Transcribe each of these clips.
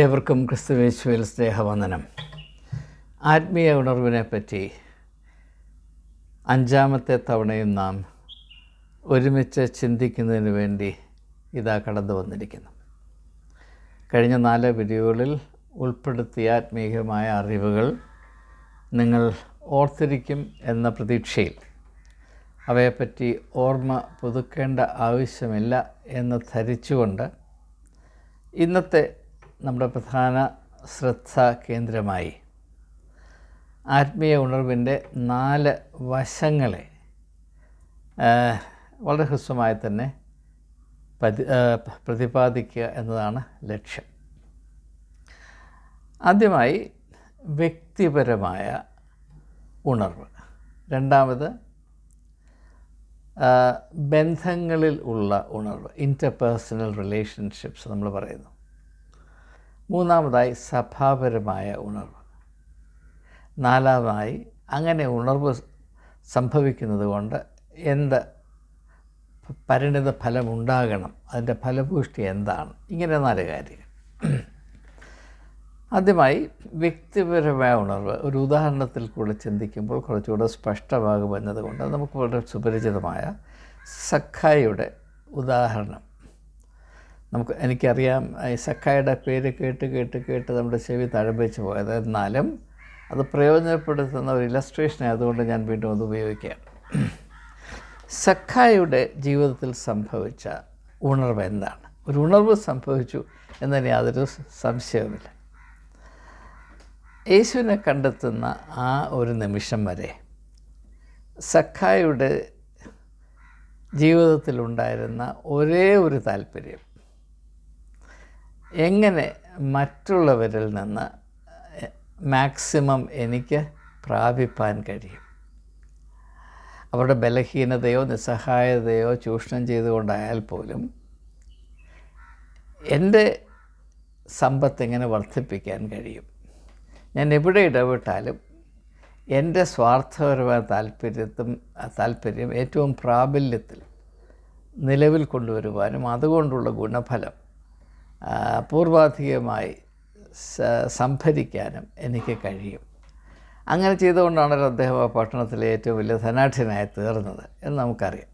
ഏവർക്കും ക്രിസ്തുവേശുവിൽ സ്നേഹവന്ദനം. ആത്മീയ ഉണർവിനെ പറ്റി അഞ്ചാമത്തെ തവണയും നാം ഒരുമിച്ച് ചിന്തിക്കുന്നതിന് വേണ്ടി ഇതാ കടന്നു വന്നിരിക്കുന്നു. കഴിഞ്ഞ നാല് വീഡിയോകളിൽ ഉൾപ്പെടുത്തിയ ആത്മീയമായ അറിവുകൾ നിങ്ങൾ ഓർത്തിരിക്കും എന്ന പ്രതീക്ഷയിൽ അവയെപ്പറ്റി ഓർമ്മ പുതുക്കേണ്ട ആവശ്യമില്ല എന്ന് ധരിച്ചുകൊണ്ട് ഇന്നത്തെ നമ്മുടെ പ്രധാന ശ്രദ്ധ കേന്ദ്രമായി ആത്മീയ ഉണർവിന്റെ നാല് വശങ്ങളെ വളരെ ഹ്രസ്വമായി തന്നെ പതി പ്രതിപാദിക്കുക എന്നതാണ് ലക്ഷ്യം. ആദ്യമായി വ്യക്തിപരമായ ഉണർവ്. രണ്ടാമത് ബന്ധങ്ങളിൽ ഉള്ള ഉണർവ് ഇന്റർപേഴ്സണൽ റിലേഷൻഷിപ്സ് നമ്മൾ പറയുന്നു. മൂന്നാമതായി സഭാപരമായ ഉണർവ്. നാലാമതായി അങ്ങനെ ഉണർവ് സംഭവിക്കുന്നത് കൊണ്ട് എന്ത് പരിണിത ഫലമുണ്ടാകണം അതിന്റെ ഫലപുഷ്ടി എന്താണ്? ഇങ്ങനെ നാല് കാര്യങ്ങൾ. ആദ്യമായി വ്യക്തിപരമായ ഉണർവ്. ഒരു ഉദാഹരണത്തിൽ കൂടെ ചിന്തിക്കുമ്പോൾ കുറച്ചുകൂടെ സ്പഷ്ടമാകുമെന്നതുകൊണ്ട് നമുക്ക് വളരെ സുപരിചിതമായ സഖായിയുടെ ഉദാഹരണം. നമുക്ക് എനിക്കറിയാം സഖായുടെ പേര് കേട്ട് കേട്ട് കേട്ട് നമ്മുടെ ചെവി തഴമ്പിച്ച് പോയത്. എന്നാലും അത് പ്രയോജനപ്പെടുത്തുന്ന ഒരു ഇലസ്ട്രേഷൻ ആയതുകൊണ്ട് ഞാൻ വീണ്ടും അത് ഉപയോഗിക്കുകയാണ്. സഖായുടെ ജീവിതത്തിൽ സംഭവിച്ച ഉണർവ് എന്താണ്? ഒരു ഉണർവ് സംഭവിച്ചു എന്നതിന് യാതൊരു സംശയവുമില്ല. യേശുവിനെ കണ്ടെത്തുന്ന ആ ഒരു നിമിഷം വരെ സഖായുടെ ജീവിതത്തിലുണ്ടായിരുന്ന ഒരേ ഒരു താല്പര്യം എങ്ങനെ മറ്റുള്ളവരിൽ നിന്ന് മാക്സിമം എനിക്ക് പ്രാപിപ്പാൻ കഴിയും? അവരുടെ ബലഹീനതയോ നിസ്സഹായതയോ ചൂഷണം ചെയ്തുകൊണ്ടായാൽ പോലും എന്റെ സമ്പത്ത് എങ്ങനെ വർദ്ധിപ്പിക്കാൻ കഴിയും? ഞാൻ എവിടെ ഇടപെട്ടാലും എന്റെ സ്വാർത്ഥപരമായ താല്പര്യത്തും താല്പര്യം ഏറ്റവും പ്രാബല്യത്തിൽ നിലവിൽ കൊണ്ടുവരുവാനും അതുകൊണ്ടുള്ള ഗുണഫലം പൂർവാധികമായി സംഭരിക്കാനും എനിക്ക് കഴിയും. അങ്ങനെ ചെയ്തുകൊണ്ടാണല്ലോ അദ്ദേഹം ആ പട്ടണത്തിലെ ഏറ്റവും വലിയ ധനാഠ്യനായി തീർന്നത് എന്ന് നമുക്കറിയാം.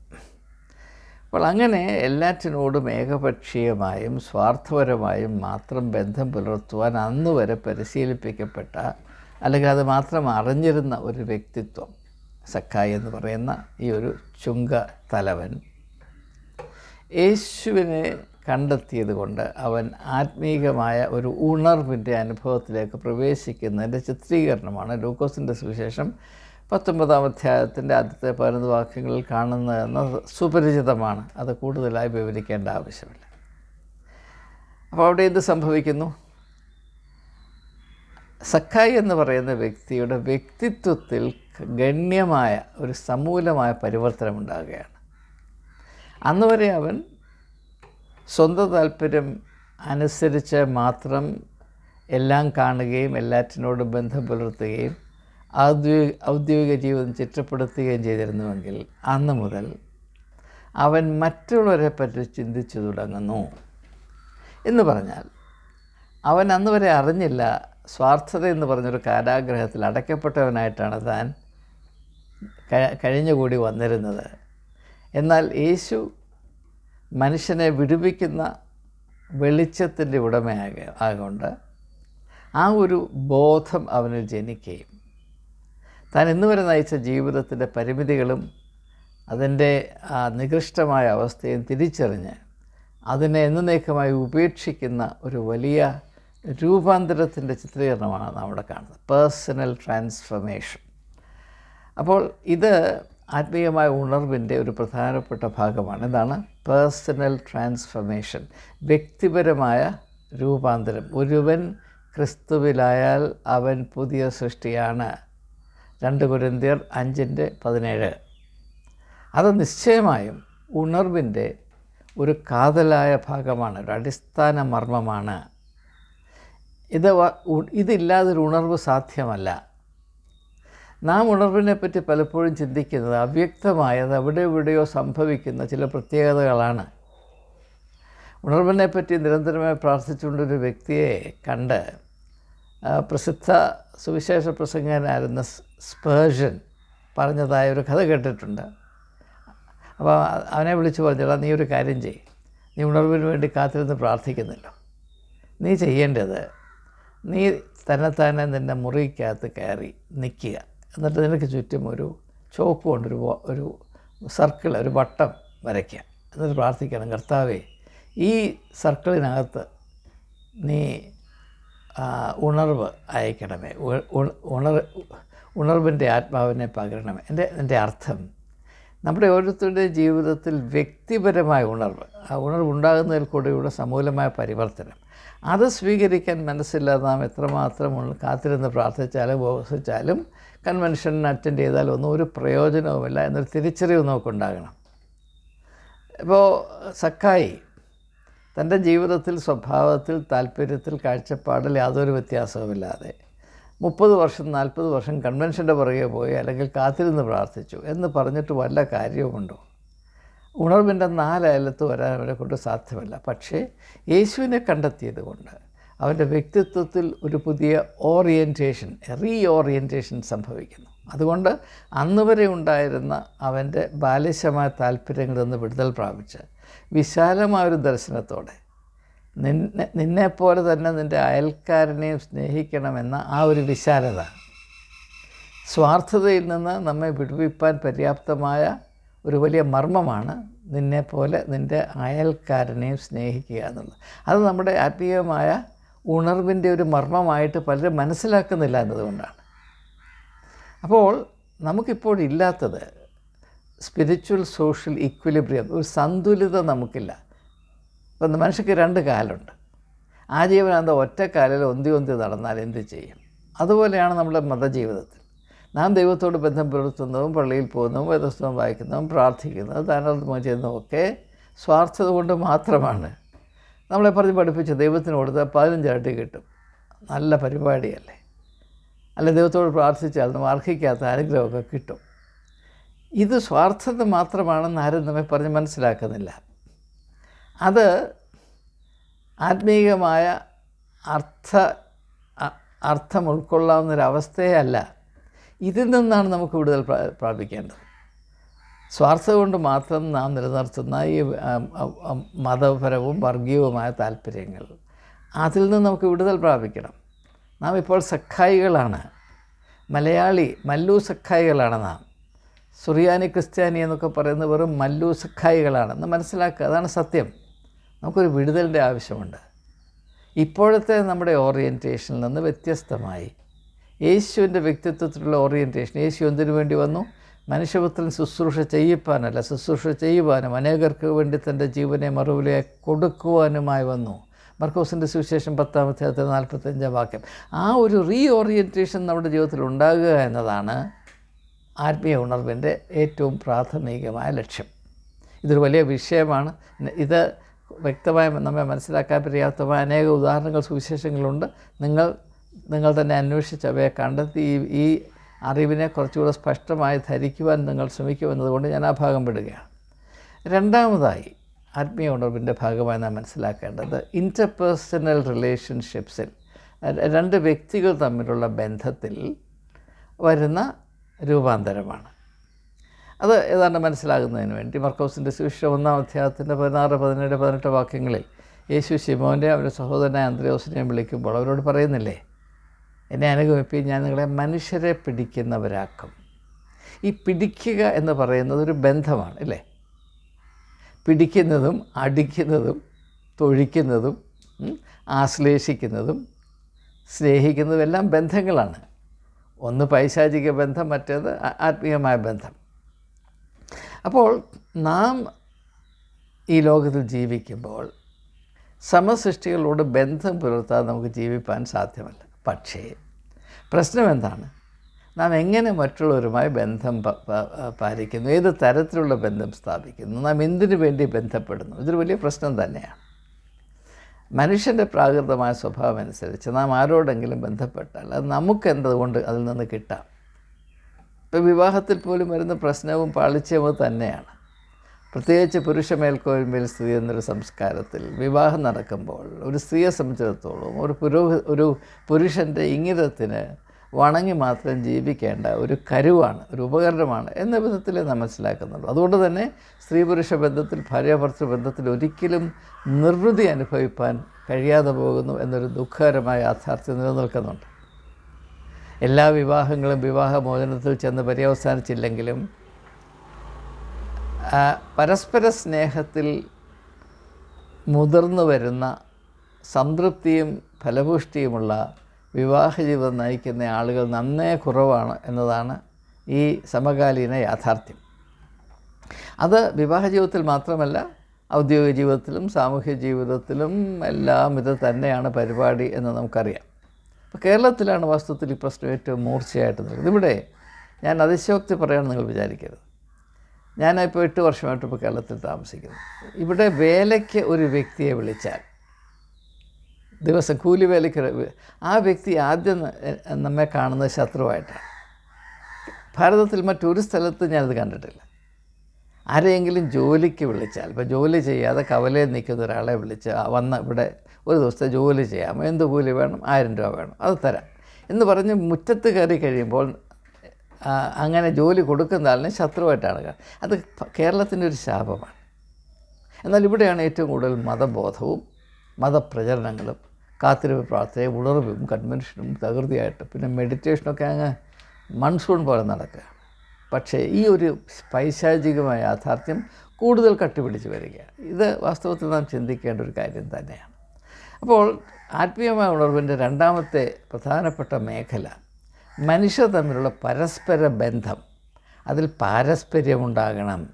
അപ്പോൾ അങ്ങനെ എല്ലാറ്റിനോടും ഏകപക്ഷീയമായും സ്വാർത്ഥപരമായും മാത്രം ബന്ധം പുലർത്തുവാൻ അന്ന് വരെ പരിശീലിപ്പിക്കപ്പെട്ട അല്ലെങ്കിൽ അത് മാത്രം അറിഞ്ഞിരുന്ന ഒരു വ്യക്തിത്വം സക്കായി എന്ന് പറയുന്ന ഈ ഒരു ചുങ്ക തലവൻ യേശുവിനെ കണ്ടെത്തിയത് കൊണ്ട് അവൻ ആത്മീകമായ ഒരു ഉണർവിന്റെ അനുഭവത്തിലേക്ക് പ്രവേശിക്കുന്നതിന്റെ ചിത്രീകരണമാണ് ലൂക്കോസിന്റെ സുവിശേഷം പത്തൊമ്പതാം അധ്യായത്തിന്റെ ആദ്യത്തെ പതിനൊന്ന് വാക്യങ്ങളിൽ കാണുന്നതെന്ന് സുപരിചിതമാണ്. അത് കൂടുതലായി വിവരിക്കേണ്ട ആവശ്യമില്ല. അപ്പോൾ അവിടെ എന്ത് സംഭവിക്കുന്നു? സഖായി എന്ന് പറയുന്ന വ്യക്തിയുടെ വ്യക്തിത്വത്തിൽ ഗണ്യമായ ഒരു സമൂലമായ പരിവർത്തനം ഉണ്ടാകുകയാണ് അന്നുവരെ അവൻ സ്വന്തം താല്പര്യം അനുസരിച്ച് മാത്രം എല്ലാം കാണുകയും എല്ലാറ്റിനോടും ബന്ധം പുലർത്തുകയും ഔദ്യോഗിക ഔദ്യോഗിക ജീവിതം ചിട്ടപ്പെടുത്തുകയും ചെയ്തിരുന്നുവെങ്കിൽ അന്ന് മുതൽ അവൻ മറ്റുള്ളവരെ പറ്റി ചിന്തിച്ചു തുടങ്ങുന്നു. എന്ന് പറഞ്ഞാൽ അവൻ അന്ന് വരെ അറിഞ്ഞില്ല സ്വാർത്ഥത എന്ന് പറഞ്ഞൊരു കാരാഗ്രഹത്തിൽ അടയ്ക്കപ്പെട്ടവനായിട്ടാണ് താൻ കഴിഞ്ഞുകൂടി വന്നിരുന്നത്. എന്നാൽ യേശു മനുഷ്യനെ വിടുവിക്കുന്ന വെളിച്ചത്തിന്റെ ഉടമയാക ആകൊണ്ട് ആ ഒരു ബോധം അവനിൽ ജനിക്കുകയും താൻ ഇന്ന് വരെ നയിച്ച ജീവിതത്തിന്റെ പരിമിതികളും അതിന്റെ നികൃഷ്ടമായ അവസ്ഥയും തിരിച്ചറിഞ്ഞ് അതിനെ എന്നേക്കുമായി ഉപേക്ഷിക്കുന്ന ഒരു വലിയ രൂപാന്തരത്തിന്റെ ചിത്രീകരണമാണ് നമ്മുടെ കാണുന്നത്. പേഴ്സണൽ ട്രാൻസ്ഫർമേഷൻ അപ്പോൾ ഇത് ആത്മീയമായ ഉണർവിന്റെ ഒരു പ്രധാനപ്പെട്ട ഭാഗമാണ്. എന്താണ് പേഴ്സണൽ ട്രാൻസ്ഫർമേഷൻ വ്യക്തിപരമായ രൂപാന്തരം. ഒരുവൻ ക്രിസ്തുവിലായാൽ അവൻ പുതിയ സൃഷ്ടിയാണ്. രണ്ട് കുരന്തിയർ അഞ്ചിന്റെ പതിനേഴ്. അത് നിശ്ചയമായും ഉണർവിന്റെ ഒരു കാതലായ ഭാഗമാണ് ഒരു അടിസ്ഥാന മർമ്മമാണ്. ഇത് വ- ഉ- ഇതില്ലാതെ ഒരു ഉണർവ് സാധ്യമല്ല. നാം ഉണർവിനെ പറ്റി പലപ്പോഴും ചിന്തിക്കുന്നത് അവ്യക്തമായ അത് അവിടെ എവിടെയോ സംഭവിക്കുന്ന ചില പ്രത്യേകതകളാണ്. ഉണർവിനെ പറ്റി നിരന്തരമായി പ്രാർത്ഥിച്ചുകൊണ്ടൊരു വ്യക്തിയെ കണ്ട് പ്രസിദ്ധ സുവിശേഷ പ്രസംഗനായിരുന്ന സ്പേർഷൻ പറഞ്ഞതായ ഒരു കഥ കേട്ടിട്ടുണ്ട്. അപ്പോൾ അവനെ വിളിച്ചു പറഞ്ഞടാ നീ ഒരു കാര്യം ചെയ്യ്. നീ ഉണർവിന് വേണ്ടി കാത്തിരുന്ന് പ്രാർത്ഥിക്കുന്നില്ലോ. നീ ചെയ്യേണ്ടത് നീ തന്നെത്താനെ നിന്നെ മുറിക്കകത്ത് കയറി നിൽക്കുക. എന്നിട്ട് നിനക്ക് ചുറ്റും ഒരു ചോക്ക് കൊണ്ടൊരു ഒരു സർക്കിൾ ഒരു വട്ടം വരയ്ക്കുക. എന്നിട്ട് പ്രാർത്ഥിക്കണം കർത്താവേ ഈ സർക്കിളിനകത്ത് നീ ഉണർവ് അയക്കണമേ. ഉണർ ഉണർവിന്റെ ആത്മാവിനെ പകരണമേ. എന്റെ എന്റെ അർത്ഥം നമ്മുടെ ഓരോരുത്തരുടെയും ജീവിതത്തിൽ വ്യക്തിപരമായ ഉണർവ് ആ ഉണർവ് ഉണ്ടാകുന്നതിൽ കൂടെയുള്ള സമൂലമായ പരിവർത്തനം അത് സ്വീകരിക്കാൻ മനസ്സില്ലാതെ നാം എത്രമാത്രം കാത്തിരുന്ന് പ്രാർത്ഥിച്ചാലും ഉപവസിച്ചാലും കൺവെൻഷൻ അറ്റൻഡ് ചെയ്താൽ ഒന്നും ഒരു പ്രയോജനവുമില്ല എന്നൊരു തിരിച്ചറിവ് നമുക്കുണ്ടാകണം. ഇപ്പോൾ സക്കായി തന്റെ ജീവിതത്തിൽ സ്വഭാവത്തിൽ താല്പര്യത്തിൽ കാഴ്ചപ്പാടിൽ യാതൊരു വ്യത്യാസവുമില്ലാതെ മുപ്പത് വർഷം നാൽപ്പത് വർഷം കൺവെൻഷന്റെ പുറകെ പോയി അല്ലെങ്കിൽ കാത്തിരുന്ന് പ്രാർത്ഥിച്ചു എന്ന് പറഞ്ഞിട്ട് വല്ല കാര്യവുമുണ്ടോ? ഉണർവിന്റെ നാലയലത്ത് വരാൻ അവരെ കൊണ്ട് സാധ്യമല്ല. പക്ഷേ യേശുവിനെ കണ്ടെത്തിയത് കൊണ്ട് അവന്റെ വ്യക്തിത്വത്തിൽ ഒരു പുതിയ ഓറിയന്റേഷൻ റീ ഓറിയന്റേഷൻ സംഭവിക്കുന്നു. അതുകൊണ്ട് അന്ന് വരെ ഉണ്ടായിരുന്ന അവന്റെ ബാലിശമായ താല്പര്യങ്ങളിൽ നിന്ന് വിടുതൽ പ്രാപിച്ച് വിശാലമായൊരു ദർശനത്തോടെ നിന്നെ നിന്നെപ്പോലെ തന്നെ നിന്റെ അയൽക്കാരനെയും സ്നേഹിക്കണമെന്ന ആ ഒരു വിശാലത സ്വാർത്ഥതയിൽ നിന്ന് നമ്മെ വിടുവിപ്പാൻ പര്യാപ്തമായ ഒരു വലിയ മർമ്മമാണ് നിന്നെപ്പോലെ നിന്റെ അയൽക്കാരനെയും സ്നേഹിക്കുക എന്നുള്ളത്. അത് നമ്മുടെ ആത്മീയമായ ഉണർവിന്റെ ഒരു മർമ്മമായിട്ട് പലരും മനസ്സിലാക്കുന്നില്ല എന്നതുകൊണ്ടാണ്. അപ്പോൾ നമുക്കിപ്പോൾ ഇല്ലാത്തത് സ്പിരിച്വൽ സോഷ്യൽ ഈക്വിലിബ്രിയം ഒരു സന്തുലിത നമുക്കില്ല. ഇപ്പം മനുഷ്യക്ക് രണ്ട് കാലുണ്ട്. ആ ഒറ്റക്കാലിൽ ഒറ്റ കാലിൽ ഒന്തി ഒന്തി നടന്നാൽ എന്ത് ചെയ്യും? അതുപോലെയാണ് നമ്മുടെ മതജീവിതത്തിൽ. നാം ദൈവത്തോട് ബന്ധം പുലർത്തുന്നതും പള്ളിയിൽ പോകുന്നതും വേദസ്തവം വായിക്കുന്നതും പ്രാർത്ഥിക്കുന്നതും താനർത്ഥം ചെയ്യുന്നതും ഒക്കെ സ്വാർത്ഥത കൊണ്ട് മാത്രമാണ്. നമ്മളെ പറഞ്ഞ് പഠിപ്പിച്ച ദൈവത്തിന് കൊടുത്താൽ പതിനഞ്ചാട്ടി കിട്ടും. നല്ല പരിപാടിയല്ലേ? അല്ല ദൈവത്തോട് പ്രാർത്ഥിച്ചാൽ നമ്മൾ അർഹിക്കാത്ത അനുഗ്രഹമൊക്കെ കിട്ടും. ഇത് സ്വാർത്ഥത മാത്രമാണെന്ന് ആരും നമ്മെ പറഞ്ഞ് മനസ്സിലാക്കുന്നില്ല. അത് ആത്മീയമായ അർത്ഥ അർത്ഥം ഉൾക്കൊള്ളാവുന്നൊരവസ്ഥയല്ല. ഇതിൽ നിന്നാണ് നമുക്ക് കൂടുതൽ പ്രാ- പ്രാപിക്കേണ്ടത്. സ്വാർത്ഥത കൊണ്ട് മാത്രം നാം നിലനിർത്തുന്ന ഈ മതപരവും വർഗീയവുമായ താല്പര്യങ്ങൾ അതിൽ നിന്ന് നമുക്ക് വിടുതൽ പ്രാപിക്കണം. നാം ഇപ്പോൾ സഖായികളാണ്. മലയാളി മല്ലു സഖായികളാണ് നാം. സുറിയാനി ക്രിസ്ത്യാനി എന്നൊക്കെ പറയുന്ന വെറും മല്ലു സഖായികളാണെന്ന് മനസ്സിലാക്കുക അതാണ് സത്യം. നമുക്കൊരു വിടുതലിന്റെ ആവശ്യമുണ്ട്. ഇപ്പോഴത്തെ നമ്മുടെ ഓറിയന്റേഷനിൽ നിന്ന് വ്യത്യസ്തമായി യേശുവിന്റെ വ്യക്തിത്വത്തിലുള്ള ഓറിയന്റേഷൻ യേശു എന്തിനു വേണ്ടി വന്നു? മനുഷ്യപുത്രൻ ശുശ്രൂഷ ചെയ്യിപ്പാനല്ല ശുശ്രൂഷ ചെയ്യുവാനും അനേകർക്ക് വേണ്ടി തന്റെ ജീവനെ മറുവിലെ കൊടുക്കുവാനുമായി വന്നു. മർക്കോസിന്റെ സുവിശേഷം പത്താമത്തെ അധ്യായത്തിൽ നാൽപ്പത്തഞ്ചാം വാക്യം. ആ ഒരു റീ ഓറിയന്റേഷൻ നമ്മുടെ ജീവിതത്തിൽ ഉണ്ടാകുക എന്നതാണ് ആത്മീയ ഉണർവിന്റെ ഏറ്റവും പ്രാഥമികമായ ലക്ഷ്യം. ഇതൊരു വലിയ വിഷയമാണ്. ഇത് വ്യക്തമായി നമ്മെ മനസ്സിലാക്കാൻ പര്യാപ്തമായ അനേക ഉദാഹരണങ്ങൾ സുവിശേഷങ്ങളുണ്ട്. നിങ്ങൾ നിങ്ങൾ തന്നെ അന്വേഷിച്ച് അവയെ കണ്ടെത്തി. ഈ അറിവിനെ കുറച്ചുകൂടെ സ്പഷ്ടമായി ധരിക്കുവാൻ നിങ്ങൾ ശ്രമിക്കുമെന്നതുകൊണ്ട് ഞാൻ ആ ഭാഗം വിടുകയാണ്. രണ്ടാമതായി ആത്മീയ ഉണർവിന്റെ ഭാഗമായി നാം മനസ്സിലാക്കേണ്ടത് ഇന്റർപേഴ്സണൽ റിലേഷൻഷിപ്സിൽ രണ്ട് വ്യക്തികൾ തമ്മിലുള്ള ബന്ധത്തിൽ വരുന്ന രൂപാന്തരമാണ്. അത് ഏതാണ്ട് മനസ്സിലാകുന്നതിന് വേണ്ടി മർക്കോസിന്റെ സുവിശേഷം ഒന്നാം അധ്യായത്തിന്റെ പതിനാറ് പതിനേഴ് പതിനെട്ട് വാക്യങ്ങളിൽ യേശു ശിമോന്റെ അവരുടെ സഹോദരനായ അന്ത്രയോസിനെയും വിളിക്കുമ്പോൾ അവരോട് പറയുന്നില്ലേ എന്നെ അനുഗമിപ്പി ഞാൻ നിങ്ങളെ മനുഷ്യരെ പിടിക്കുന്നവരാക്കും. ഈ പിടിക്കുക എന്ന് പറയുന്നത് ഒരു ബന്ധമാണ് അല്ലേ? പിടിക്കുന്നതും അടിക്കുന്നതും തൊഴിക്കുന്നതും ആശ്ലേഷിക്കുന്നതും സ്നേഹിക്കുന്നതും എല്ലാം ബന്ധങ്ങളാണ്. ഒന്ന് പൈശാചിക ബന്ധം മറ്റേത് ആത്മീയമായ ബന്ധം. അപ്പോൾ നാം ഈ ലോകത്തിൽ ജീവിക്കുമ്പോൾ സമസൃഷ്ടികളോട് ബന്ധം പുലർത്താതെ നമുക്ക് ജീവിപ്പാൻ സാധ്യമല്ല. പക്ഷേ പ്രശ്നം എന്താണ് നാം എങ്ങനെ മറ്റുള്ളവരുമായി ബന്ധം പാലിക്കുന്നു? ഏത് തരത്തിലുള്ള ബന്ധം സ്ഥാപിക്കുന്നു? നാം എന്തിനു വേണ്ടി ബന്ധപ്പെടുന്നു? ഇതൊരു വലിയ പ്രശ്നം തന്നെയാണ്. മനുഷ്യന്റെ പ്രാകൃതമായ സ്വഭാവം അനുസരിച്ച് നാം ആരോടെങ്കിലും ബന്ധപ്പെട്ടാൽ അത് നമുക്ക് എന്തുകൊണ്ട് അതിൽ നിന്ന് കിട്ടാം? ഇപ്പോൾ വിവാഹത്തിൽ പോലും വരുന്ന പ്രശ്നവും പാളിച്ചവും തന്നെയാണ്. പ്രത്യേകിച്ച് പുരുഷ മേൽക്കോയ്മയിൽ സ്ത്രീ എന്നൊരു സംസ്കാരത്തിൽ വിവാഹം നടക്കുമ്പോൾ ഒരു സ്ത്രീയെ സംബന്ധിച്ചിടത്തോളം ഒരു പുരോഹ ഒരു പുരുഷന്റെ ഇംഗിതത്തിന് വണങ്ങി മാത്രം ജീവിക്കേണ്ട ഒരു കരുവാണ് ഒരു ഉപകരണമാണ് എന്ന വിധത്തിൽ നാം മനസ്സിലാക്കുന്നുള്ളൂ. അതുകൊണ്ട് തന്നെ സ്ത്രീ പുരുഷ ബന്ധത്തിൽ ഭാര്യാഭർത്തൃ ബന്ധത്തിൽ ഒരിക്കലും നിർവൃതി അനുഭവിപ്പാൻ കഴിയാതെ പോകുന്നു എന്നൊരു ദുഃഖകരമായ യാഥാർത്ഥ്യം നിലനിൽക്കുന്നുണ്ട്. എല്ലാ വിവാഹങ്ങളും വിവാഹമോചനത്തിൽ ചെന്ന് പര്യവസാനിച്ചില്ലെങ്കിലും പരസ്പര സ്നേഹത്തിൽ മുതിർന്നു വരുന്ന സംതൃപ്തിയും ഫലപുഷ്ടിയുമുള്ള വിവാഹ ജീവിതം നയിക്കുന്ന ആളുകൾ നന്നേ കുറവാണ് എന്നതാണ് ഈ സമകാലീന യാഥാർത്ഥ്യം. അത് വിവാഹ ജീവിതത്തിൽ മാത്രമല്ല ഔദ്യോഗിക ജീവിതത്തിലും സാമൂഹ്യ ജീവിതത്തിലും എല്ലാം ഇത് തന്നെയാണ് പരിപാടി എന്ന് നമുക്കറിയാം. അപ്പോൾ കേരളത്തിലാണ് വാസ്തവത്തിൽ ഈ പ്രശ്നം ഏറ്റവും മൂർച്ചയായിട്ട് നിൽക്കുന്നത്. ഇവിടെ ഞാൻ അതിശയോക്തി പറയാൻ നിങ്ങൾ വിചാരിക്കരുത്. ഞാനിപ്പോൾ എട്ട് വർഷമായിട്ട് ഇപ്പോൾ കേരളത്തിൽ താമസിക്കുന്നു. ഇവിടെ വേലയ്ക്ക് ഒരു വ്യക്തിയെ വിളിച്ചാൽ ദിവസം കൂലി വേലയ്ക്ക് ആ വ്യക്തി ആദ്യം നമ്മെ കാണുന്നത് ശത്രുവായിട്ടാണ്. ഭാരതത്തിൽ മറ്റൊരു സ്ഥലത്ത് ഞാനത് കണ്ടിട്ടില്ല. ആരെയെങ്കിലും ജോലിക്ക് വിളിച്ചാൽ ഇപ്പോൾ ജോലി ചെയ്യാതെ കവലയിൽ നിൽക്കുന്ന ഒരാളെ വിളിച്ച് വന്ന ഇവിടെ ഒരു ദിവസത്തെ ജോലി ചെയ്യാം എന്ത് കൂലി വേണം? ആയിരം രൂപ വേണം. അത് തരാം. എന്ന് പറഞ്ഞ് മുറ്റത്ത് കയറി കഴിയുമ്പോൾ അങ്ങനെ ജോലി കൊടുക്കുന്ന ആളിനെ ശത്രുവായിട്ടാണ് കാണുന്നത്. അത് കേരളത്തിന്റെ ഒരു ശാപമാണ്. എന്നാൽ ഇവിടെയാണ് ഏറ്റവും കൂടുതൽ മതബോധവും മതപ്രചരണങ്ങളും കാത്തിരിപ്പ് പ്രാർത്ഥനയും ഉണർവും കൺവെൻഷനും തകൃതിയായിട്ട് പിന്നെ മെഡിറ്റേഷനൊക്കെ അങ്ങ് മൺസൂൺ പോലെ നടക്കുക. പക്ഷേ ഈ ഒരു പൈശാചികമായ യാഥാർത്ഥ്യം കൂടുതൽ കട്ടിപിടിച്ച് വരികയാണ്. ഇത് വാസ്തവത്തിൽ നാം ചിന്തിക്കേണ്ട ഒരു കാര്യം തന്നെയാണ്. അപ്പോൾ ആത്മീയമായ ഉണർവിന്റെ രണ്ടാമത്തെ പ്രധാനപ്പെട്ട മേഖല മനുഷ്യർ തമ്മിലുള്ള പരസ്പര ബന്ധം അതിൽ പാരസ്പര്യമുണ്ടാകണം.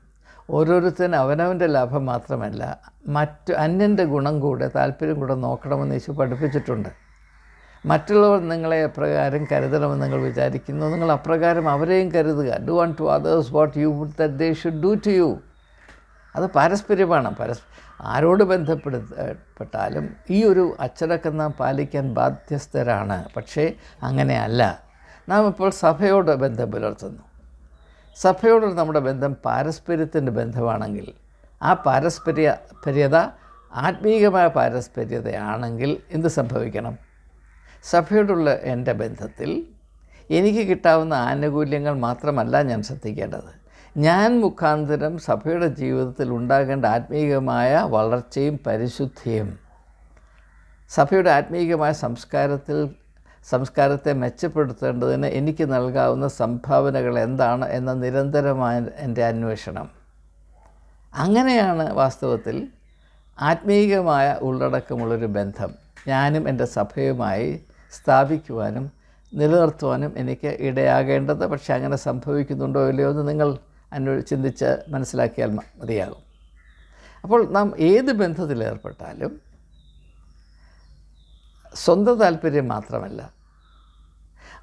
ഓരോരുത്തരും അവനവന്റെ ലാഭം മാത്രമല്ല മറ്റു അന്യന്റെ ഗുണം കൂടെ താല്പര്യം കൂടെ നോക്കണമെന്ന് യേശു പഠിപ്പിച്ചിട്ടുണ്ട്. മറ്റുള്ളവർ നിങ്ങളെ എപ്രകാരം കരുതണമെന്ന് നിങ്ങൾ വിചാരിക്കുന്നു. നിങ്ങൾ അപ്രകാരം അവരെയും കരുതുക. Do unto others what you would that they should do to you അത് പാരസ്പര്യമാണ്. പരസ് ആരോട് ബന്ധപ്പെടുത്തപ്പെട്ടാലും ഈ ഒരു അച്ചടക്കം നാം പാലിക്കാൻ ബാധ്യസ്ഥരാണ്. പക്ഷേ അങ്ങനെയല്ല. നാം ഇപ്പോൾ സഭയോട് ബന്ധം പുലർത്തുന്നു. സഭയോടുള്ള നമ്മുടെ ബന്ധം പാരസ്പര്യത്തിന്റെ ബന്ധമാണെങ്കിൽ ആ പാരസ്പര്യ പര്യത ആത്മീകമായ പാരസ്പര്യതയാണെങ്കിൽ എന്ത് സംഭവിക്കണം? സഭയോടുള്ള എന്റെ ബന്ധത്തിൽ എനിക്ക് കിട്ടാവുന്ന ആനുകൂല്യങ്ങൾ മാത്രമല്ല ഞാൻ ശ്രദ്ധിക്കേണ്ടത്. ഞാൻ മുഖാന്തരം സഭയുടെ ജീവിതത്തിൽ ഉണ്ടാകേണ്ട ആത്മീകമായ വളർച്ചയും പരിശുദ്ധിയും സഭയുടെ ആത്മീകമായ സംസ്കാരത്തിൽ സംസ്കാരത്തെ മെച്ചപ്പെടുത്തേണ്ടതിന് എനിക്ക് നൽകാവുന്ന സംഭാവനകൾ എന്താണ് എന്ന നിരന്തരമായ എന്റെ അന്വേഷണം. അങ്ങനെയാണ് വാസ്തവത്തിൽ ആത്മീയമായ ഉള്ളടക്കമുള്ളൊരു ബന്ധം. ഞാനും എന്റെ സഭയുമായി സ്ഥാപിക്കുവാനും നിലനിർത്തുവാനും എനിക്ക് ഇടയാകേണ്ടത് പക്ഷേ അങ്ങനെ സംഭവിക്കുന്നുണ്ടോ ഇല്ലയോ എന്ന് നിങ്ങൾ അന്വേ ചിന്തിച്ച് മനസ്സിലാക്കിയാൽ മതിയാകും. അപ്പോൾ നാം ഏത് ബന്ധത്തിലേർപ്പെട്ടാലും സ്വന്തം താല്പര്യം മാത്രമല്ല.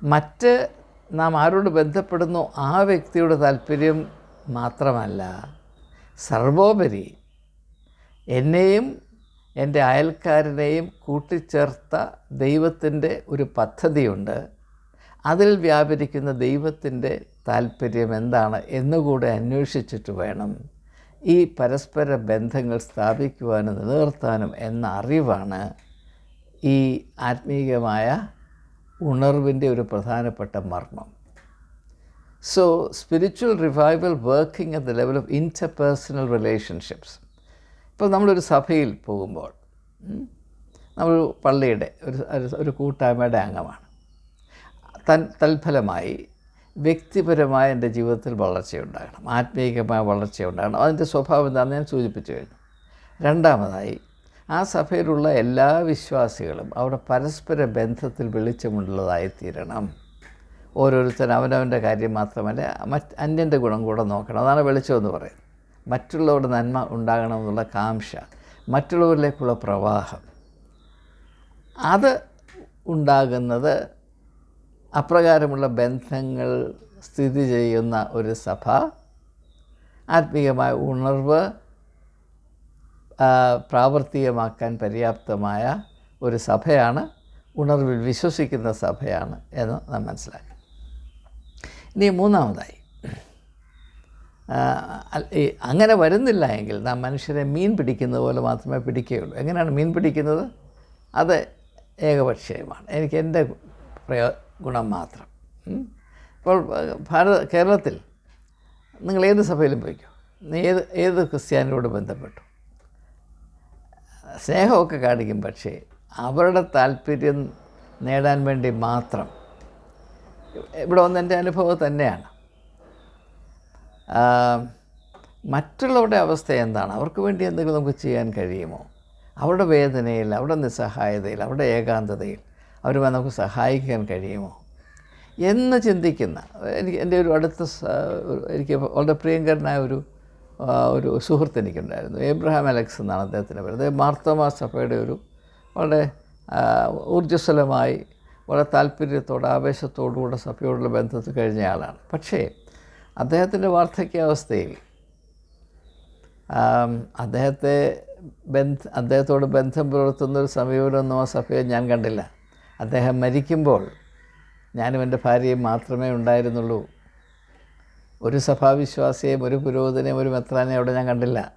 മറ്റ് നാം ആരോട് ബന്ധപ്പെടുന്നു ആ വ്യക്തിയുടെ താല്പര്യം മാത്രമല്ല. സർവോപരി എന്നെയും എന്റെ അയൽക്കാരനെയും കൂട്ടിച്ചേർത്ത ദൈവത്തിന്റെ ഒരു പദ്ധതിയുണ്ട്. അതിൽ വ്യാപരിക്കുന്ന ദൈവത്തിന്റെ താല്പര്യം എന്താണ് എന്നുകൂടെ അന്വേഷിച്ചിട്ട് വേണം. ഈ പരസ്പര ബന്ധങ്ങൾ സ്ഥാപിക്കുവാനും നിലനിർത്താനും എന്ന അറിവാണ് ഈ ആത്മീയമായ ഉണർവിന്റെ ഒരു പ്രധാനപ്പെട്ട മർമ്മം. So spiritual revival working at the level of interpersonal relationships ഇപ്പോൾ നമ്മളൊരു സഭയിൽ പോകുമ്പോൾ നമ്മൾ പള്ളിയുടെ ഒരു ഒരു- കൂട്ടായ്മയുടെ അംഗമാണ്. തൻ തൽഫലമായി വ്യക്തിപരമായ എന്റെ ജീവിതത്തിൽ വളർച്ചയുണ്ടാകണം ആത്മീയമായ വളർച്ചയുണ്ടാകണം. അതിന്റെ സ്വഭാവം എന്താണെന്ന് ഞാൻ സൂചിപ്പിച്ചു കഴിഞ്ഞു. രണ്ടാമതായി ആ സഭയിലുള്ള എല്ലാ വിശ്വാസികളും അവിടെ പരസ്പര ബന്ധത്തിൽ വെളിച്ചമുള്ളതായിത്തീരണം. ഓരോരുത്തർ അവനവന്റെ കാര്യം മാത്രമല്ല മറ്റ് അന്യന്റെ ഗുണം കൂടെ നോക്കണം. അതാണ് വെളിച്ചമെന്ന് പറയുന്നത്. മറ്റുള്ളവരുടെ നന്മ ഉണ്ടാകണമെന്നുള്ള കാംഷ മറ്റുള്ളവരിലേക്കുള്ള പ്രവാഹം. അത് ഉണ്ടാകുന്നത് അപ്രകാരമുള്ള ബന്ധങ്ങൾ സ്ഥിതി ചെയ്യുന്ന ഒരു സഭ ആത്മീയമായ ഉണർവ് പ്രാവർത്തികമാക്കാൻ പര്യാപ്തമായ ഒരു സഭയാണ് ഉണർവിൽ വിശ്വസിക്കുന്ന സഭയാണ് എന്ന് നാം മനസ്സിലാക്കി ഇനി മൂന്നാമതായി അങ്ങനെ വരുന്നില്ല എങ്കിൽ നാം മനുഷ്യരെ മീൻ പിടിക്കുന്നത് പോലെ മാത്രമേ പിടിക്കുകയുള്ളൂ. എങ്ങനെയാണ് മീൻ പിടിക്കുന്നത്? അത് ഏകപക്ഷീയമാണ്. എനിക്ക് എന്റെ പ്രയോ ഗുണം മാത്രം. ഇപ്പോൾ ഭാരത കേരളത്തിൽ നിങ്ങൾ ഏത് സഭയിലും പോയിക്കോ? ഏത് ഏത് ക്രിസ്ത്യാനിയോട് ബന്ധപ്പെട്ടു? സ്നേഹമൊക്കെ കാണിക്കും പക്ഷേ അവരുടെ താല്പര്യം നേടാൻ വേണ്ടി മാത്രം. ഇവിടെ വന്ന എന്റെ അനുഭവം തന്നെയാണ്. മറ്റുള്ളവരുടെ അവസ്ഥ എന്താണ്? അവർക്ക് വേണ്ടി എന്തെങ്കിലും നമുക്ക് ചെയ്യാൻ കഴിയുമോ? അവരുടെ വേദനയിൽ അവരുടെ നിസ്സഹായതയിൽ അവരുടെ ഏകാന്തതയിൽ അവരുമായി നമുക്ക് സഹായിക്കാൻ കഴിയുമോ? എന്ന് ചിന്തിക്കുന്ന എനിക്ക് എന്റെ ഒരു അടുത്ത എനിക്ക് വളരെ പ്രിയങ്കരനായ ഒരു ഒരു സുഹൃത്ത് എനിക്കുണ്ടായിരുന്നു. എബ്രഹാം അലക്സ് എന്നാണ് അദ്ദേഹത്തിന്റെ പേര്. അദ്ദേഹം മാർത്തോമാ സഭയുടെ ഒരു വളരെ ഊർജസ്വലമായി വളരെ താല്പര്യത്തോടെ ആവേശത്തോടുകൂടെ സഭയോടുള്ള ബന്ധത്തിൽ കഴിഞ്ഞ ആളാണ്. പക്ഷേ അദ്ദേഹത്തിന്റെ വാർദ്ധക്യാവസ്ഥയിൽ അദ്ദേഹത്തെ ബന്ധ അദ്ദേഹത്തോട് ബന്ധം പുലർത്തുന്ന ഒരു സമീപനമൊന്നും ആ സഭയെ ഞാൻ കണ്ടില്ല. അദ്ദേഹം മരിക്കുമ്പോൾ ഞാനും എന്റെ ഭാര്യയും മാത്രമേ ഉണ്ടായിരുന്നുള്ളൂ. ഒരു സഭാവിശ്വാസിയെയും ഒരു പുരോഹിതനെയും ഒരു മെത്രാനെയും അവിടെ ഞാൻ കണ്ടില്ല.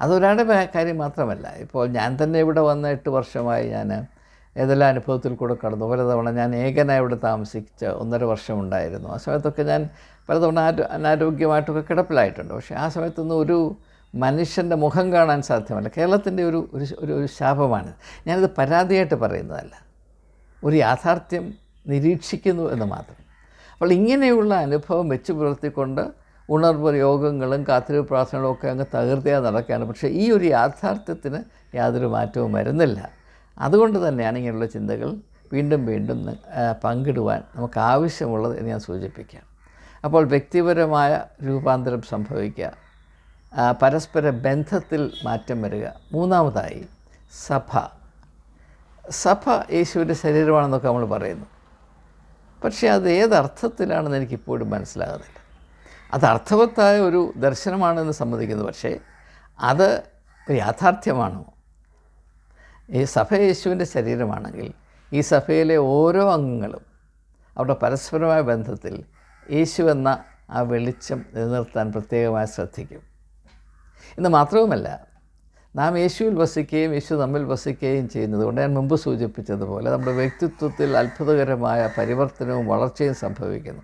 അതൊരാളുടെ കാര്യം മാത്രമല്ല. ഇപ്പോൾ ഞാൻ തന്നെ ഇവിടെ വന്ന എട്ട് വർഷമായി ഞാൻ ഏതെല്ലാം അനുഭവത്തിൽ കൂടെ കടന്നു. പലതവണ ഞാൻ ഏകനായി ഇവിടെ താമസിച്ച ഒന്നര വർഷം ഉണ്ടായിരുന്നു ആ സമയത്തൊക്കെ ഞാൻ പലതവണ അനാരോഗ്യമായിട്ടൊക്കെ കിടപ്പിലായിട്ടുണ്ട്. പക്ഷേ ആ സമയത്തൊന്നും ഒരു മനുഷ്യന്റെ മുഖം കാണാൻ സാധ്യമല്ല. കേരളത്തിന്റെ ഒരു ഒരു ഒരു ശാപമാണ്. ഞാനിത് പരാതിയായിട്ട് പറയുന്നതല്ല. ഒരു യാഥാർത്ഥ്യം നിരീക്ഷിക്കുന്നു എന്ന് മാത്രം. അപ്പോൾ ഇങ്ങനെയുള്ള അനുഭവം വെച്ച് പുലർത്തിക്കൊണ്ട് ഉണർവ് യോഗങ്ങളും കാത്തിരിപ്പ് പ്രാർത്ഥനകളും ഒക്കെ അങ്ങ് തകർത്തിയാൽ നടക്കുകയാണ് പക്ഷേ ഈ ഒരു യാഥാർത്ഥ്യത്തിന് യാതൊരു മാറ്റവും വരുന്നില്ല. അതുകൊണ്ട് തന്നെയാണ് ഇങ്ങനെയുള്ള ചിന്തകൾ വീണ്ടും വീണ്ടും പങ്കിടുവാൻ നമുക്ക് ആവശ്യമുള്ളത് എന്ന് ഞാൻ സൂചിപ്പിക്കാം. അപ്പോൾ വ്യക്തിപരമായ രൂപാന്തരം സംഭവിക്കുക. പരസ്പര ബന്ധത്തിൽ മാറ്റം വരിക. മൂന്നാമതായി സഭ. സഭ യേശുവിന്റെ ശരീരമാണെന്നൊക്കെ നമ്മൾ പറയുന്നു. പക്ഷേ അത് ഏതർത്ഥത്തിലാണെന്ന് എനിക്കിപ്പോഴും മനസ്സിലാകുന്നില്ല. അത് അർത്ഥവത്തായ ഒരു ദർശനമാണെന്ന് സമ്മതിക്കുന്നു. പക്ഷേ അത് ഒരു യാഥാർത്ഥ്യമാണോ? ഈ സഭ യേശുവിന്റെ ശരീരമാണെങ്കിൽ ഈ സഭയിലെ ഓരോ അംഗങ്ങളും അവരുടെ പരസ്പരമായ ബന്ധത്തിൽ യേശു എന്ന ആ വെളിച്ചം നിലനിർത്താൻ പ്രത്യേകമായി ശ്രദ്ധിക്കും. എന്ന് മാത്രവുമല്ല നാം യേശുവിൽ വസിക്കുകയും യേശു നമ്മിൽ വസിക്കുകയും ചെയ്യുന്നത് കൊണ്ട് ഞാൻ മുമ്പ് സൂചിപ്പിച്ചതുപോലെ നമ്മുടെ വ്യക്തിത്വത്തിൽ അത്ഭുതകരമായ പരിവർത്തനവും വളർച്ചയും സംഭവിക്കുന്നു.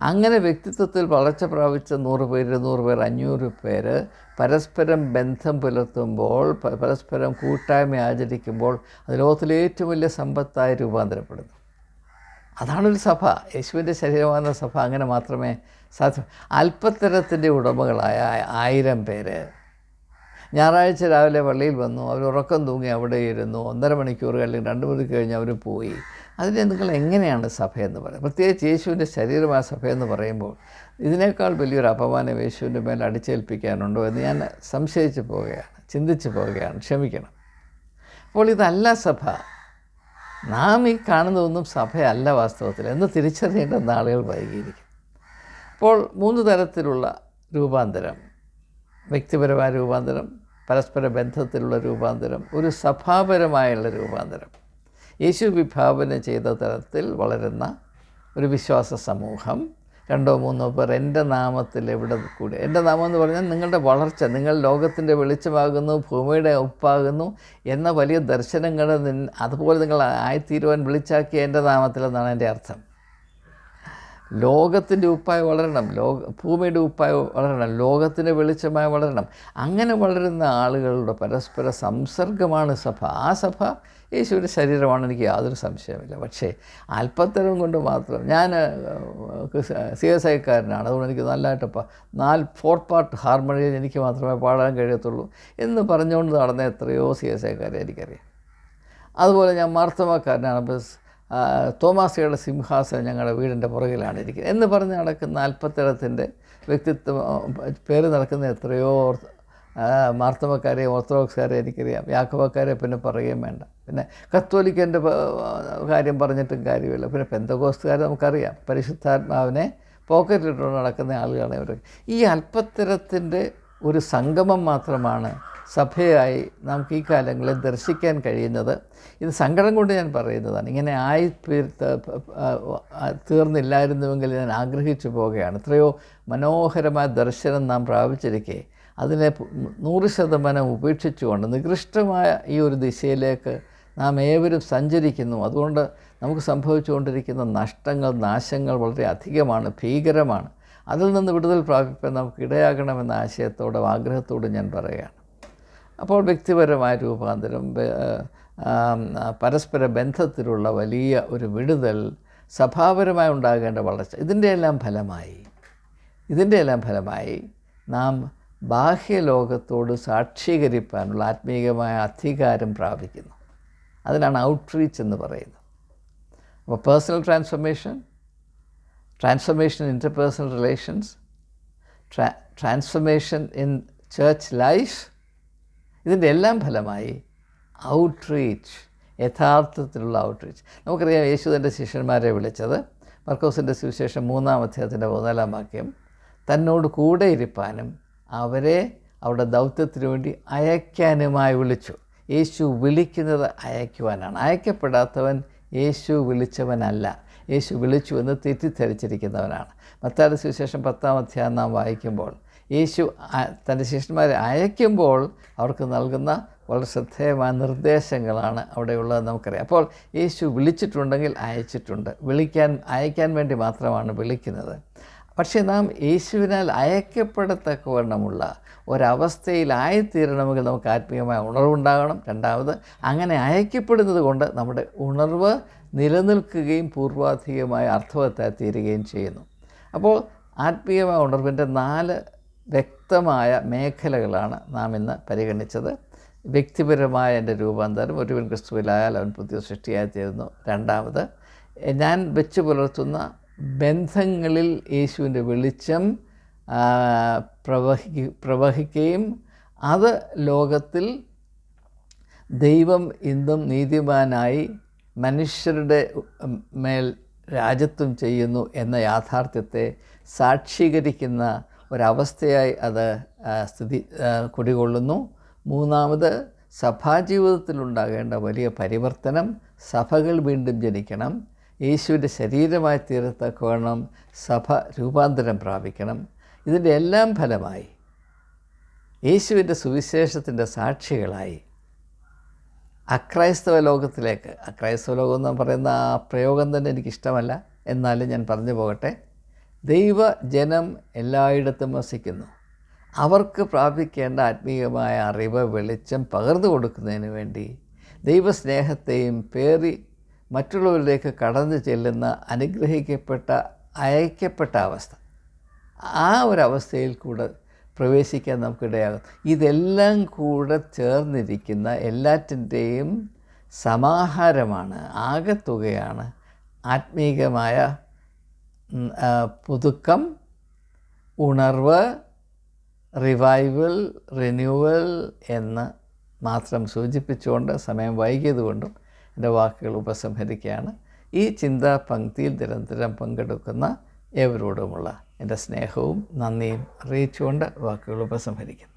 അങ്ങനെ വ്യക്തിത്വത്തിൽ വളർച്ച പ്രാപിച്ച നൂറ് പേര് ഇരുന്നൂറ് പേർ അഞ്ഞൂറ് പേര് പരസ്പരം ബന്ധം പുലർത്തുമ്പോൾ പരസ്പരം കൂട്ടായ്മ ആചരിക്കുമ്പോൾ അത് ലോകത്തിലെ ഏറ്റവും വലിയ സമ്പത്തായി രൂപാന്തരപ്പെടുന്നു. അതാണൊരു സഭ. യേശുവിന്റെ ശരീരമാകുന്ന സഭ അങ്ങനെ മാത്രമേ സാധ്യം അല്പത്തരത്തിന്റെ ഉടമകളായ ആയിരം പേര് ഞായറാഴ്ച രാവിലെ പള്ളിയിൽ വന്നു അവർ ഉറക്കം തൂങ്ങി അവിടെ ഇരുന്നു ഒന്നര മണിക്കൂർ അല്ലെങ്കിൽ രണ്ട് മണിക്ക് കഴിഞ്ഞ് അവർ പോയി. അതിനെ നിങ്ങൾ എങ്ങനെയാണ് സഭയെന്ന് പറയുന്നത്? പ്രത്യേകിച്ച് യേശുവിന്റെ ശരീരമായ സഭയെന്ന് പറയുമ്പോൾ ഇതിനേക്കാൾ വലിയൊരു അപമാനം യേശുവിന്റെ മേൽ അടിച്ചേൽപ്പിക്കാനുണ്ടോ എന്ന് ഞാൻ സംശയിച്ച് പോവുകയാണ് ചിന്തിച്ച് പോവുകയാണ്. ക്ഷമിക്കണം. അപ്പോൾ ഇതല്ല സഭ. നാം ഈ കാണുന്നതൊന്നും സഭയല്ല വാസ്തവത്തിൽ എന്ന് തിരിച്ചറിയേണ്ട ആളുകൾ വൈകിയിരിക്കും. അപ്പോൾ മൂന്ന് തരത്തിലുള്ള രൂപാന്തരം വ്യക്തിപരമായ രൂപാന്തരം പരസ്പര ബന്ധത്തിലുള്ള രൂപാന്തരം ഒരു സഭാപരമായുള്ള രൂപാന്തരം. യേശു വിഭാവന ചെയ്ത തരത്തിൽ വളരുന്ന ഒരു വിശ്വാസ സമൂഹം. രണ്ടോ മൂന്നോ പേർ എന്റെ നാമത്തിൽ എവിടെ കൂടി? എന്റെ നാമം എന്ന് പറഞ്ഞാൽ നിങ്ങളുടെ വളർച്ച നിങ്ങൾ ലോകത്തിന്റെ വെളിച്ചമാകുന്നു ഭൂമിയുടെ ഒപ്പാകുന്നു എന്ന വലിയ ദർശനങ്ങൾ നിൻ അതുപോലെ നിങ്ങൾ ആയിത്തീരുവാൻ വിളിച്ചാക്കിയ എന്റെ നാമത്തിലെന്നാണ് എന്റെ അർത്ഥം. ലോകത്തിന്റെ ഉപ്പായി വളരണം. ലോക ഭൂമിയുടെ ഉപ്പായി വളരണം. ലോകത്തിന്റെ വെളിച്ചമായി വളരണം. അങ്ങനെ വളരുന്ന ആളുകളുടെ പരസ്പര സംസർഗമാണ് സഭ. ആ സഭ യേശുവിന്റെ ശരീരമാണ്. എനിക്ക് യാതൊരു സംശയമില്ല പക്ഷേ അല്പത്തരം കൊണ്ട് മാത്രം ഞാൻ സി എസ് ഐക്കാരനാണ്. അതുകൊണ്ട് എനിക്ക് നല്ലതായിട്ട് പ- നാല് ഫോർ പാർട്ട് ഹാർമോണിയിൽ എനിക്ക് മാത്രമേ പാടാൻ കഴിയത്തുള്ളൂ എന്ന് പറഞ്ഞുകൊണ്ട് നടന്ന എത്രയോ സി എസ് ഐക്കാരെ എനിക്കറിയാം. അതുപോലെ ഞാൻ മാർത്തമാക്കാരനാണ് ബസ് തോമാസിയുടെ സിംഹാസനം ഞങ്ങളുടെ വീടിന്റെ പുറകിലാണ് ഇരിക്കുന്നത്. എന്ന് പറഞ്ഞ് നടക്കുന്ന അല്പത്തരത്തിന്റെ വ്യക്തിത്വം പേര് നടക്കുന്ന എത്രയോ മാർത്തവക്കാരെയും ഓർത്തഡോക്സുകാരെയും എനിക്കറിയാം. യാക്കവക്കാരെ പിന്നെ പറയുകയും വേണ്ട. പിന്നെ കത്തോലിക്കന്റെ കാര്യം പറഞ്ഞിട്ടും കാര്യമില്ല. പിന്നെ പെന്തകോസ്തുകാരെ നമുക്കറിയാം. പരിശുദ്ധാത്മാവിനെ പോക്കറ്റിലിട്ടുകൊണ്ട് നടക്കുന്ന ആളുകളാണ് ഇവർ ഈ അല്പത്തരത്തിന്റെ ഒരു സംഗമം മാത്രമാണ് സഭയായി നമുക്ക് ഈ കാലങ്ങളിൽ ദർശിക്കാൻ കഴിയുന്നത്. ഇത് സങ്കടം കൊണ്ട് ഞാൻ പറയുന്നതാണ്. ഇങ്ങനെ ആയി തീർന്നില്ലായിരുന്നുവെങ്കിൽ ഞാൻ ആഗ്രഹിച്ചു പോവുകയാണ്. എത്രയോ മനോഹരമായ ദർശനം നാം പ്രാപിച്ചിരിക്കെ. അതിനെ നൂറ് ശതമാനം ഉപേക്ഷിച്ചുകൊണ്ട് നികൃഷ്ടമായ ഈ ഒരു ദിശയിലേക്ക് നാം ഏവരും സഞ്ചരിക്കുന്നു. അതുകൊണ്ട് നമുക്ക് സംഭവിച്ചുകൊണ്ടിരിക്കുന്ന നഷ്ടങ്ങൾ നാശങ്ങൾ വളരെ അധികമാണ് ഭീകരമാണ്. അതിൽ നിന്ന് വിടുതൽ പ്രാപിക്കാൻ നമുക്ക് ഇടയാകണമെന്ന ആശയത്തോടും ആഗ്രഹത്തോടും ഞാൻ പറയുകയാണ്. അപ്പോൾ വ്യക്തിപരമായ രൂപാന്തരം പരസ്പര ബന്ധത്തിലുള്ള വലിയ ഒരു വിടുതൽ സഭാപരമായി ഉണ്ടാകേണ്ട വളർച്ച. ഇതിന്റെ എല്ലാം ഫലമായി ഇതിന്റെ എല്ലാം ഫലമായി നാം ബാഹ്യലോകത്തോട് സാക്ഷീകരിക്കാനുള്ള ആത്മീയമായ അധികാരം പ്രാപിക്കുന്നു. അതിനാണ് ഔട്ട്റീച്ച് എന്ന് പറയുന്നത്. അപ്പോൾ personal transformation transformation in interpersonal relations ട്രാ transformation in church life ഇതിന്റെ എല്ലാം ഫലമായി ഔട്ട്റീച്ച് യഥാർത്ഥത്തിലുള്ള ഔട്ട്റീച്ച് നമുക്കറിയാം യേശു തന്റെ ശിഷ്യന്മാരെ വിളിച്ചത് മർക്കോസിന്റെ സുവിശേഷം മൂന്നാം അധ്യായത്തിന്റെ പതിനാലാം വാക്യം തന്നോട് കൂടെ ഇരിപ്പാനും അവരെ അവരുടെ ദൗത്യത്തിനു വേണ്ടി അയക്കാനുമായി വിളിച്ചു. യേശു വിളിക്കുന്നത് അയക്കുവാനാണ്. അയക്കപ്പെടാത്തവൻ യേശു വിളിച്ചവനല്ല. യേശു വിളിച്ചു എന്ന് തെറ്റിദ്ധരിച്ചിരിക്കുന്നവനാണ്. മത്തായുടെ സുവിശേഷം പത്താം അധ്യായം നാം വായിക്കുമ്പോൾ യേശു തന്റെ ശിഷ്യന്മാരെ അയക്കുമ്പോൾ അവർക്ക് നൽകുന്ന വളരെ ശ്രദ്ധേയമായ നിർദ്ദേശങ്ങളാണ് അവിടെയുള്ളത് നമുക്കറിയാം. അപ്പോൾ യേശു വിളിച്ചിട്ടുണ്ടെങ്കിൽ അയച്ചിട്ടുണ്ട്. വിളിക്കാൻ അയക്കാൻ വേണ്ടി മാത്രമാണ് വിളിക്കുന്നത്. പക്ഷേ നാം യേശുവിനാൽ അയക്കപ്പെടത്തക്കവണ്ണമുള്ള ഒരവസ്ഥയിലായിത്തീരണമെങ്കിൽ നമുക്ക് ആത്മീയമായ ഉണർവുണ്ടാകണം. രണ്ടാമത് അങ്ങനെ അയക്കപ്പെടുന്നത് കൊണ്ട് നമ്മുടെ ഉണർവ് നിലനിൽക്കുകയും പൂർവാധികമായ അർത്ഥവത്തായി തീരുകയും ചെയ്യുന്നു. അപ്പോൾ ആത്മീയമായ ഉണർവിന്റെ നാല് വ്യക്തമായ മേഖലകളാണ് നാം ഇന്ന് പരിഗണിച്ചത്. വ്യക്തിപരമായ എന്റെ രൂപാന്തരം ഒരുവൻ ക്രിസ്തുവിലായാൽ അവൻ പുതിയ സൃഷ്ടിയായി തീരുന്നു രണ്ടാമത് ഞാൻ വെച്ച് പുലർത്തുന്ന ബന്ധങ്ങളിൽ യേശുവിന്റെ വെളിച്ചം പ്രവഹി പ്രവഹിക്കുകയും അത് ലോകത്തിൽ ദൈവം ഇന്നും നീതിമാനായി മനുഷ്യരുടെ മേൽ രാജ്യത്വം ചെയ്യുന്നു എന്ന യാഥാർത്ഥ്യത്തെ സാക്ഷീകരിക്കുന്ന ഒരവസ്ഥയായി അത് സ്ഥിതി കുടികൊള്ളുന്നു. മൂന്നാമത് സഭാജീവിതത്തിലുണ്ടാകേണ്ട വലിയ പരിവർത്തനം സഭകൾ വീണ്ടും ജനിക്കണം. യേശുവിന്റെ ശരീരമായി തീരത്തക്കവണ്ണം സഭ രൂപാന്തരം പ്രാപിക്കണം. ഇതിന്റെ എല്ലാം ഫലമായി യേശുവിന്റെ സുവിശേഷത്തിന്റെ സാക്ഷികളായി അക്രൈസ്തവ ലോകത്തിലേക്ക് അക്രൈസ്തവ ലോകം എന്ന് പറയുന്ന ആ പ്രയോഗം തന്നെ എനിക്കിഷ്ടമല്ല. എന്നാലും ഞാൻ പറഞ്ഞു പോകട്ടെ. ദൈവജനം എല്ലായിടത്തും വസിക്കുന്നു. അവർക്ക് പ്രാപിക്കേണ്ട ആത്മീയമായ അറിവ് വെളിച്ചം പകർന്നു കൊടുക്കുന്നതിന് വേണ്ടി ദൈവസ്നേഹത്തെയും പേറി മറ്റുള്ളവരിലേക്ക് കടന്നു ചെല്ലുന്ന അനുഗ്രഹിക്കപ്പെട്ട അയക്കപ്പെട്ട അവസ്ഥ. ആ ഒരവസ്ഥയിൽ കൂടെ പ്രവേശിക്കാൻ നമുക്കിടയാകും ഇതെല്ലാം കൂടെ ചേർന്നിരിക്കുന്ന എല്ലാറ്റിന്റെയും സമാഹാരമാണ് ആകത്തുകയാണ് ആത്മീകമായ പുതുക്കം ഉണർവ് റിവൈവൽ റിന്യൂവൽ എന്ന് മാത്രം സൂചിപ്പിച്ചുകൊണ്ട് സമയം വൈകിയതുകൊണ്ടും എന്റെ വാക്കുകൾ ഉപസംഹരിക്കുകയാണ്. ഈ ചിന്താ പങ്ക്തിയിൽ നിരന്തരം പങ്കെടുക്കുന്ന ഏവരോടുമുള്ള എന്റെ സ്നേഹവും നന്ദിയും അറിയിച്ചുകൊണ്ട് വാക്കുകൾ ഉപസംഹരിക്കുന്നു.